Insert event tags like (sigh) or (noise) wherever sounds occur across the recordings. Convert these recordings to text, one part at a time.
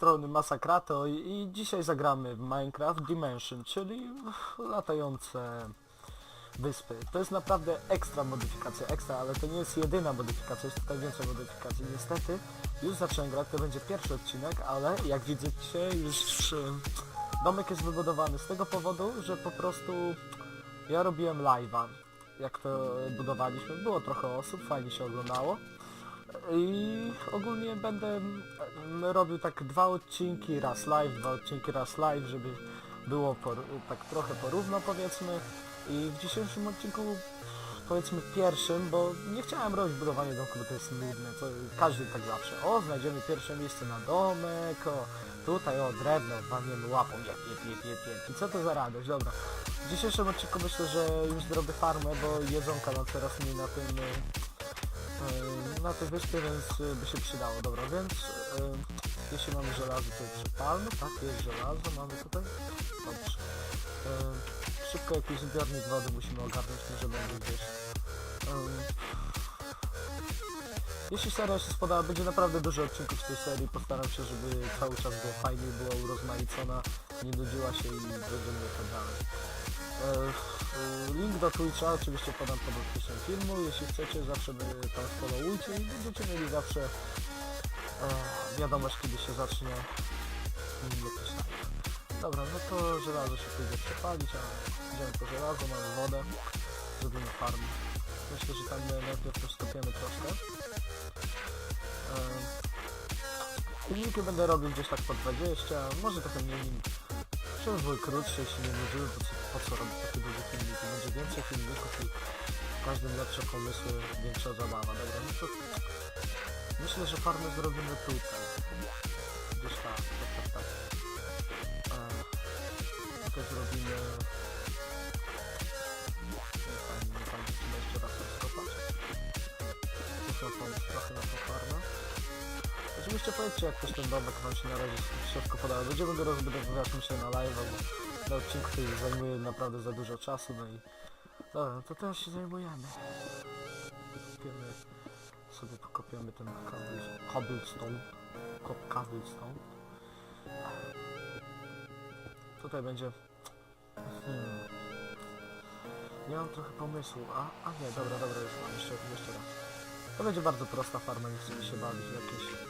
strony Masakrato i, dzisiaj zagramy w Minecraft Dimension, czyli latające wyspy. To jest naprawdę ekstra modyfikacja, ekstra, ale to nie jest jedyna modyfikacja, jest tutaj więcej modyfikacji. Niestety już zacząłem grać, to będzie pierwszy odcinek, ale jak widzicie już domek jest wybudowany z tego powodu, że po prostu ja robiłem live'a, jak to budowaliśmy. Było trochę osób, fajnie się oglądało. I ogólnie będę mm, robił tak dwa odcinki, raz live, dwa odcinki, raz live, żeby było por, tak trochę porówno powiedzmy. I w dzisiejszym odcinku powiedzmy pierwszym, bo nie chciałem robić budowania domku, bo to jest nudne, to każdy tak zawsze. O, znajdziemy pierwsze miejsce na domek, o, tutaj o, drewno, walniemy łapą, jep, jep, jep, jep. I co to za radość, dobra. W dzisiejszym odcinku myślę, że już zrobię farmę, bo jedzonka nam teraz mi na tym, e, na tej wyspie, więc e, by się przydało, dobra, więc e, jeśli mamy żelazo, to przypalmy, tak, jest żelazo, mamy tutaj, dobrze. Szybko jakiś zbiornik wody musimy ogarnąć, może będzie gdzieś. Jeśli seria się spodoba, będzie naprawdę dużo odcinków z tej serii, postaram się, żeby cały czas było fajnie, była urozmaicona, nie nudziła się i będziemy tak dalej. E, e, Link do Twitcha oczywiście podam pod opisem filmu, jeśli chcecie zawsze by tam followujcie i będziecie mieli zawsze e, wiadomość kiedy się zacznie jakiś live. Dobra, no to żelazo się pójdzie przepalić, a idziemy po żelazo, mamy wodę, zrobimy farmę. Myślę, że tam najpierw skopiemy troszkę. Filmiki będę robił gdzieś tak po 20, może trochę mniej Żeby były krótsze, jeśli nie nudziły, po co, po co robić takie długie filmiki? Będzie więcej filmików i w każdym lepsze pomysły, większa zabawa. Dobra, no to myślę, że farmę zrobimy tutaj. Oczywiście powiedzcie jak też ten domek wam się na razie wszystko podoba. Będziemy go rozbudowywać myślę na live, bo na odcinku to już zajmuje naprawdę za dużo czasu, no i... Dobra, no to teraz się zajmujemy. Kopiemy, sobie pokopiemy ten cobble- cobblestone. Cobblestone. Tutaj będzie... Hmm. Nie mam trochę pomysłu. A, a nie, dobra, dobra, już mam. Jeszcze, jeszcze raz. To będzie bardzo prosta farma, nie chcemy się bawić jakieś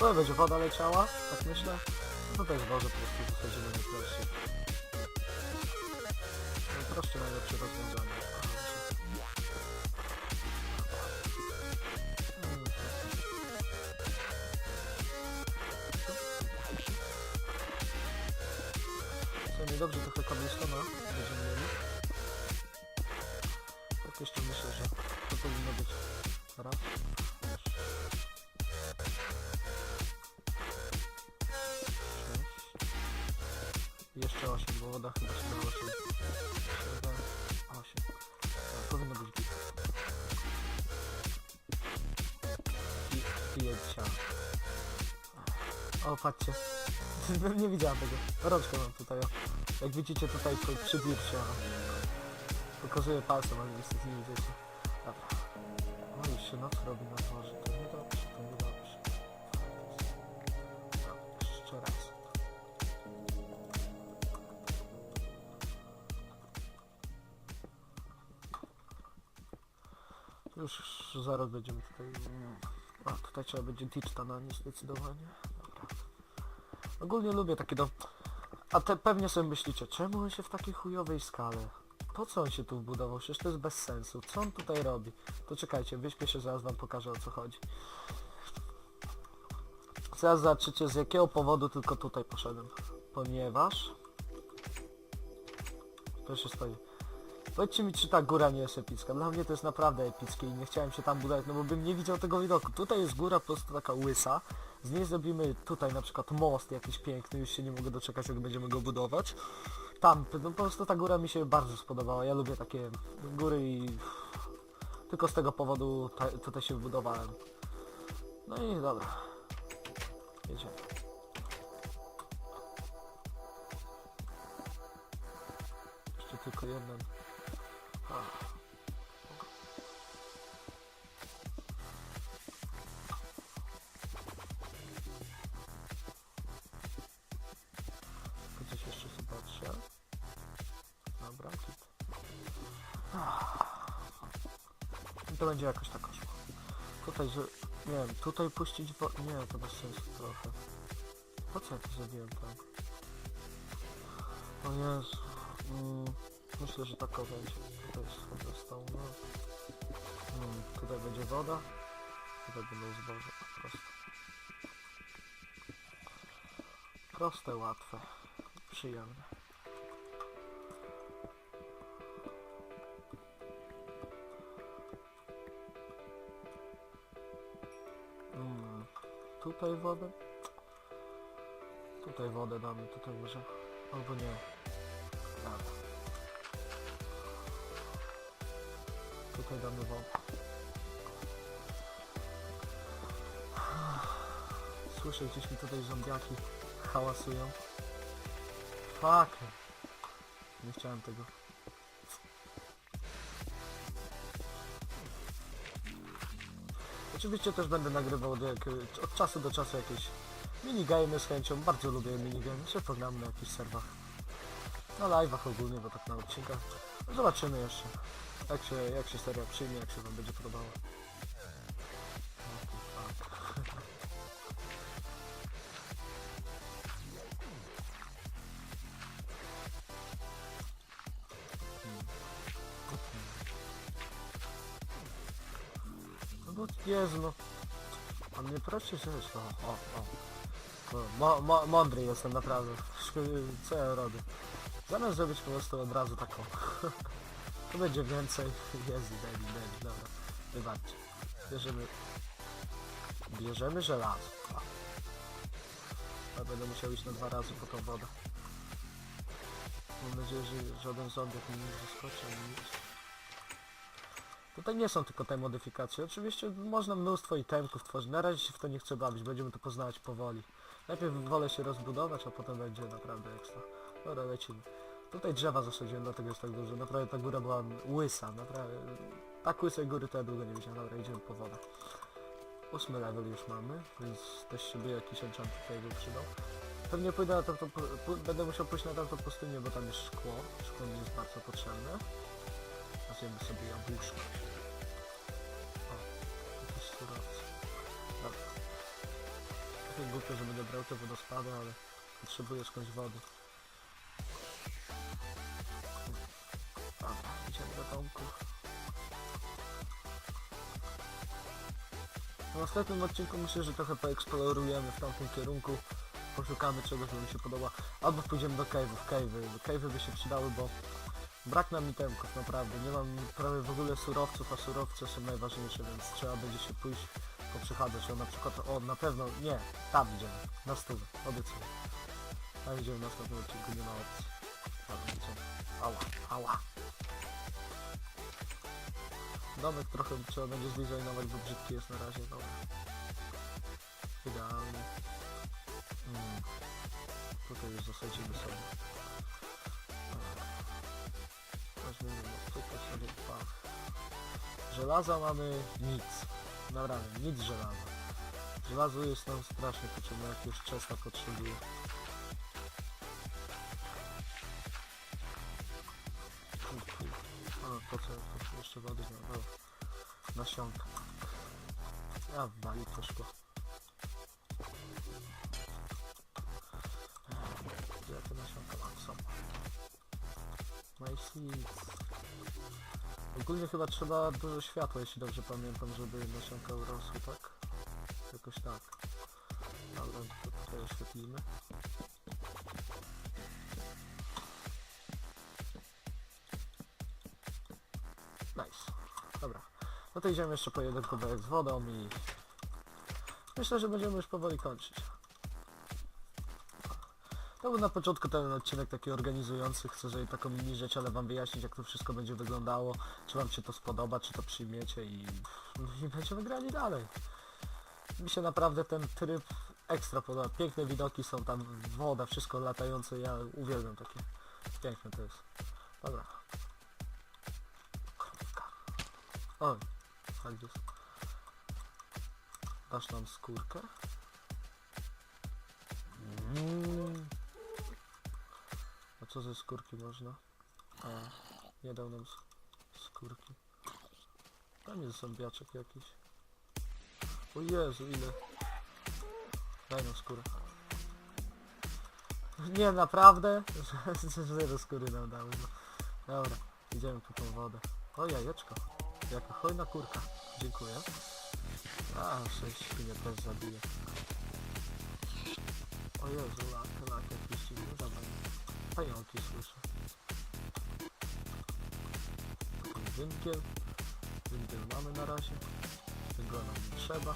No będzie woda leciała, tak myślę. No to jest woda po prostu wysadzimy najprościej. Najprostsze, najlepsze rozwiązanie. Co niedobrze trochę cobblestone'a będziemy mieli. Tak jeszcze myślę, że to powinno być raz. Jedźcia. O, patrzcie. (laughs) Nie widziałem tego. Rączkę mam tutaj. Jak widzicie tutaj przy- przy dircie, o. Pokazuję palcem, ale niestety nie widzicie. Dobra. O, już się noc robi na dworze. To niedobrze, to niedobrze. Dobra, Jeszcze raz. Już zaraz będziemy tutaj... A, tutaj trzeba będzie Ditchta nanieść zdecydowanie. Dobra. Ogólnie lubię takie do... A te pewnie sobie myślicie, czemu on się w takiej chujowej skale? Po co on się tu wbudował? Przecież to jest bez sensu. Co on tutaj robi? To czekajcie, wyśpię się, zaraz wam pokażę o co chodzi. Zaraz zobaczycie z jakiego powodu tylko tutaj poszedłem. Ponieważ... Proszę stoi. Powiedzcie mi, czy ta góra nie jest epicka. Dla mnie to jest naprawdę epickie i nie chciałem się tam budować, no bo bym nie widział tego widoku. Tutaj jest góra po prostu taka łysa. Z niej zrobimy tutaj na przykład most jakiś piękny, już się nie mogę doczekać jak będziemy go budować. Tam, no po prostu ta góra mi się bardzo spodobała. Ja lubię takie góry i tylko z tego powodu ta, tutaj się wybudowałem. No i dobra. Jedziemy. Jeszcze tylko jeden. To będzie jakoś tak szło. Tutaj, że... Nie wiem, tutaj puścić wo... Nie, to bez sensu trochę. Po co ja to zrobiłem tak? O Jezu. Mm, myślę, że tak będzie. Tutaj schodzę z tą, no. Mm, tutaj będzie woda. Tutaj będą zboże po prostu. Proste, łatwe. Przyjemne. Tutaj wodę. Tutaj wodę damy, tutaj może. Albo nie. Tutaj damy wodę. Słyszę gdzieś mi tutaj zombiaki hałasują. Fuck. Nie chciałem tego. Oczywiście też będę nagrywał jak, od czasu do czasu jakieś minigamy z chęcią. Bardzo lubię minigamy, się pogram na jakichś serwach. Na live'ach ogólnie, bo tak na odcinkach. Zobaczymy jeszcze, jak się, jak się seria przyjmie, jak się wam będzie podobała. Jezu, no. A mnie proszę rzecz, o, o, o. O, Mo, mo, mądry jestem naprawdę. Co ja robię? Zamiast zrobić po prostu od razu taką. (laughs) to będzie więcej. Jezu, David, David, dobra. Wybaczcie. Bierzemy... Bierzemy żelazo. A. Będę musiał iść na dwa razy po tą wodę. Mam nadzieję, że żaden zombiak mi nie zaskoczy, nic. Tutaj nie są tylko te modyfikacje. Oczywiście można mnóstwo itemków tworzyć. Na razie się w to nie chcę bawić, będziemy to poznawać powoli. Najpierw wolę się rozbudować, a potem będzie naprawdę ekstra. Dobra, lecimy. Tutaj drzewa zasadziłem, dlatego jest tak dużo. Naprawdę ta góra była łysa, naprawdę. Tak łysej góry to ja długo nie widziałem. Dobra, idziemy po wodę. Ósmy level już mamy, więc też sobie jakiś enchant tutaj by przydał. Pewnie pójdę na pu- będę musiał pójść na tamtą pustynię, bo tam jest szkło. Szkło mi jest bardzo potrzebne. Zjemy sobie jabłuszko. O, jakieś surowce. Dobra. Trochę głupio, że będę brał te wodospady, ale potrzebuję skądś wody. Dobra, idziemy do domku. W następnym odcinku myślę, że trochę poeksplorujemy w tamtym kierunku. Poszukamy czegoś, co mi się podoba. Albo pójdziemy do cave'ów. Cave'y. Cave'y by się przydały, bo Brak nam itemków, naprawdę. Nie mam prawie w ogóle surowców, a surowce są najważniejsze, więc trzeba będzie się pójść poprzechadzać. O na przykład, o na pewno, nie, tam idziemy, na stówę, obiecuję. Tam idziemy w następnym odcinku, nie ma opcji. Tam idziemy. Ała, ała. Domek trochę trzeba będzie zdesignować, bo brzydki jest na razie, dobra. Idealnie. Hmm. Tutaj już zasadzimy sobie. Żelaza mamy nic. Naprawdę, nic żelaza. Żelazo jest nam strasznie potrzebne, jak już czesta potrzebuje. Ale po co co jeszcze wody ma? Nasionka. Ja wali to szkło. Gdzie ja te nasionka mam? Są. Nice Ogólnie chyba trzeba dużo światła, jeśli dobrze pamiętam, żeby nasionka urosły, tak? Jakoś tak. Ale to tutaj oświetlimy. Nice. Dobra. No to idziemy jeszcze po jeden kubek z wodą i... Myślę, że będziemy już powoli kończyć. To na początku ten odcinek taki organizujący, chcę sobie taką mini rzecz, ale wam wyjaśnić jak to wszystko będzie wyglądało, czy wam się to spodoba, czy to przyjmiecie i, i będziemy grali dalej. Mi się naprawdę ten tryb ekstra podoba, piękne widoki są tam, woda, wszystko latające, ja uwielbiam takie, piękne to jest. Dobra. Krówka. Oj, tak jest. Dasz nam skórkę? Mm. Co ze skórki można? A, nie dał nam sk- skórki. Tam jest zombiaczek jakiś. O Jezu, ile? Daj nam skórę. Nie, naprawdę? (laughs) Zero skóry nam dały. No. Dobra, idziemy po tą wodę. O, jajeczko. Jaka hojna kurka. Dziękuję. A, sześć świnie też zabiję. O Jezu, lak, Pająki słyszę. Taki Węgiel. Węgiel mamy na razie. Tego nam nie trzeba.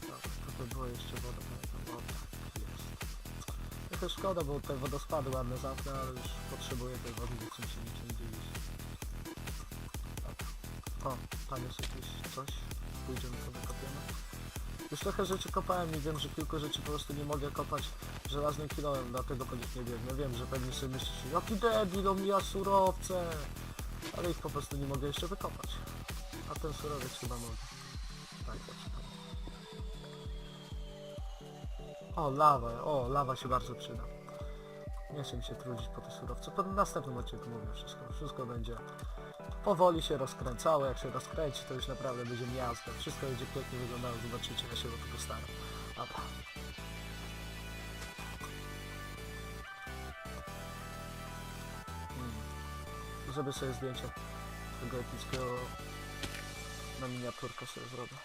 Tak, tutaj była jeszcze woda. tak, jest. Trochę szkoda, bo te wodospady ładne zamknę, ale już potrzebuję tej wody, nie chcę się niczym dzielić. O, tam jest jakieś coś. Pójdziemy to wykopiemy. Już trochę rzeczy kopałem i wiem, że kilku rzeczy po prostu nie mogę kopać żelaznym kilołem, dlatego po nich nie biegnę. Wiem, że pewnie sobie myślicie, jaki debil, omija surowce, ale ich po prostu nie mogę jeszcze wykopać. A ten surowiec chyba mogę. Tak, ja czytam. O, lawa, o, lawa się bardzo przyda. Nie chcę mi się trudzić po te surowce. Po następnym odcinku mówię wszystko. Wszystko będzie powoli się rozkręcało. Jak się rozkręci, to już naprawdę będzie miasto. Wszystko będzie pięknie wyglądało. Zobaczycie, ja się o to postaram. Dobra. Mm. Zrobię sobie zdjęcie tego epickiego na miniaturkę sobie zrobię.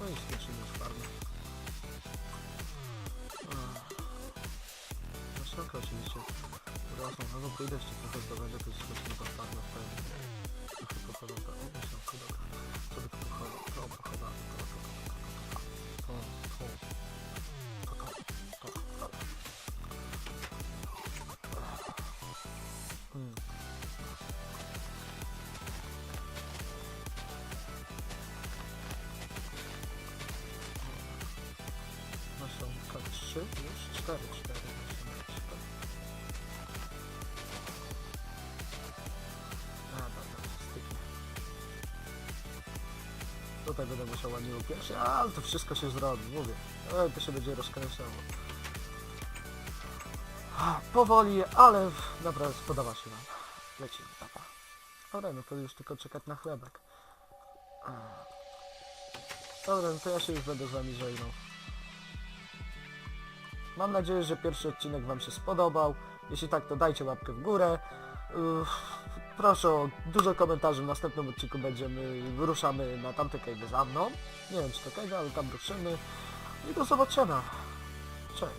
No i skończymy już farmę. Oczywiście. Rosną, no dobra, idę jeszcze trochę zdobędę, to skończymy tą farmę w pełni. Trochę pochodzą, tak, o, na środku, dobra. Co by tu pochodzą? To pochodami, to, to, to, to, to, to, to, to, to, dobra. Mm. Nasionka 3, już 4, 4 Będę musiał ładnie upiąć, ale to wszystko się zrobi, mówię. E, to się będzie rozkręcało. Powoli, ale naprawdę spodoba się wam. Lecimy, papa. Dobra, no to już tylko czekać na chlebek. Dobra, no to ja się już będę z wami żegnał. Mam nadzieję, że pierwszy odcinek Wam się spodobał. Jeśli tak, to dajcie łapkę w górę. Uff, proszę o dużo komentarzy. W następnym odcinku będziemy, wyruszamy na tamte kejwy za mną. Nie wiem czy to kejwy, ale tam ruszymy. I do zobaczenia.